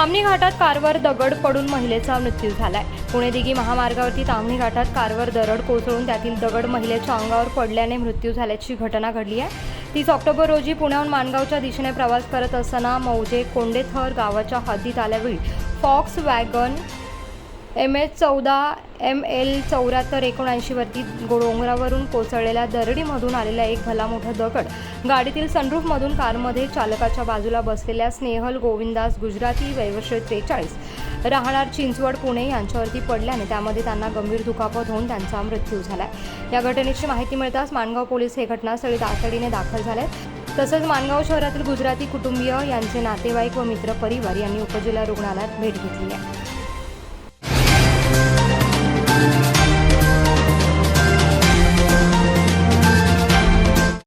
तामणी घाटात कारवर दगड पडून महिलेचा मृत्यू झालाय. पुणे दिघी महामार्गावरती तामणी घाटात कारवर दरड कोसळून त्यातील दगड महिलेच्या अंगावर पडल्याने मृत्यू झाल्याची घटना घडली आहे. तीस ऑक्टोबर रोजी पुण्याहून माणगावच्या दिशेने प्रवास करत असताना मौजे कोंडेथर गावाच्या हद्दीत आल्यावेळी फॉक्स वॅगन एम एच चौदा एम एल चौऱ्याहत्तर एकोणऐंशीवरती डोंगरावरून कोसळलेल्या दरडीमधून आलेला एक भला मोठा दगड. गाडीतील सनरूफमधून कारमध्ये चालकाच्या बाजूला बसलेल्या स्नेहल गोविंदास गुजराती वैवर्ष त्रेचाळीस. राहणार चिंचवड पुणे यांच्यावरती पडल्याने त्यामध्ये त्यांना गंभीर दुखापत होऊन त्यांचा मृत्यू झाला या घटनेची माहिती मिळताच माणगाव पोलीस हे घटनास्थळी तातडीने दाखल झाले तसंच माणगाव शहरातील गुजराती कुटुंबीय यांचे नातेवाईक व मित्र परिवार यांनी उपजिल्हा रुग्णालयात भेट घेतली आहे.